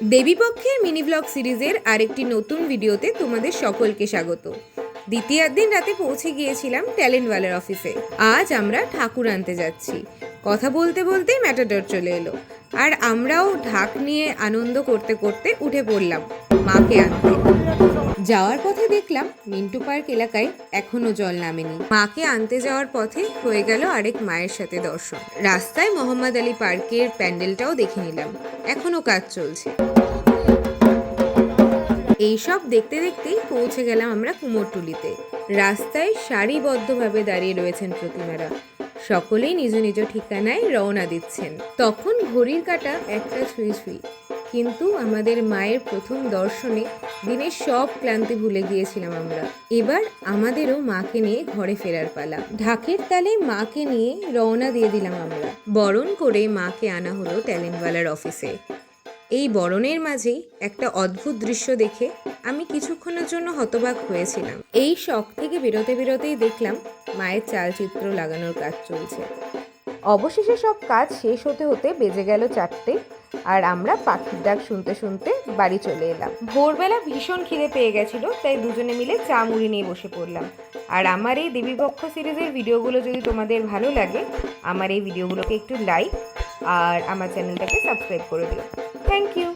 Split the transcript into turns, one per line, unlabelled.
দেবীপক্ষের mini blog সিরিজের আরেকটি নতুন ভিডিওতে তোমাদের সকলকে স্বাগত। দ্বিতীয় দিন রাতে পৌঁছে গিয়েছিলাম ট্যালেন্টওয়ালার অফিসে। আজ আমরা ঠাকুর আনতে যাচ্ছি। কথা বলতে বলতেই ম্যাটাডর চলে এলো। আর আমরাও ঢাক নিয়ে আনন্দ করতে করতে উঠে পড়লাম। মাকে আনতে যাওয়ার পথে দেখলাম মিন্টু পার্ক এলাকায় এখনও জল নামেনি। মাকে আনতে যাওয়ার পথে হয়ে গেল আরেক মায়ের সাথে দর্শন। রাস্তায় মোহাম্মদ আলী পার্কের প্যান্ডেলটাও দেখে নিলাম। এখনও কাজ চলছে। এইসব দেখতে দেখতেই পৌঁছে গেলাম আমরা কুমোরটুলিতে। রাস্তায় সারিবদ্ধভাবে দাঁড়িয়ে রয়েছেন প্রতিমারা। সকলেই নিজ নিজ ঠিকানায় রওনা দিচ্ছেন। তখন ঘড়ির কাটা একটা ছুঁই ছুঁই। কিন্তু আমাদের মায়ের প্রথম দর্শনে দিনের সব ক্লান্তি ভুলে গিয়েছিলাম আমরা। এবার আমাদেরও মাকে নিয়ে ঘরে ফেরার পালা। ঢাকের তালে মাকে নিয়ে রওনা দিয়ে দিলাম আমরা। বরণ করে মাকে আনা হলো ট্যালেন্টওয়ালার অফিসে। এই বরণের মাঝেই একটা অদ্ভুত দৃশ্য দেখে আমি কিছুক্ষণের জন্য হতবাক হয়েছিলাম। এই শখ থেকে বেরোতে বেরোতেই দেখলাম মায়ের চালচিত্র লাগানোর কাজ চলছে। অবশেষে সব কাজ শেষ হতে হতে বেজে গেল চারটে। আর আমরা পাখির ডাক শুনতে শুনতে বাড়ি চলে এলাম। ভোরবেলা ভীষণ খিদে পেয়ে গেছিল, তাই দুজনে মিলে চা মুড়ি নিয়ে বসে পড়লাম। আর আমার এই দেবীপক্ষ সিরিজের ভিডিওগুলো যদি তোমাদের ভালো লাগে, আমার এই ভিডিওগুলোকে একটু লাইক আর আমার চ্যানেলটাকে সাবস্ক্রাইব করে দিও। Thank you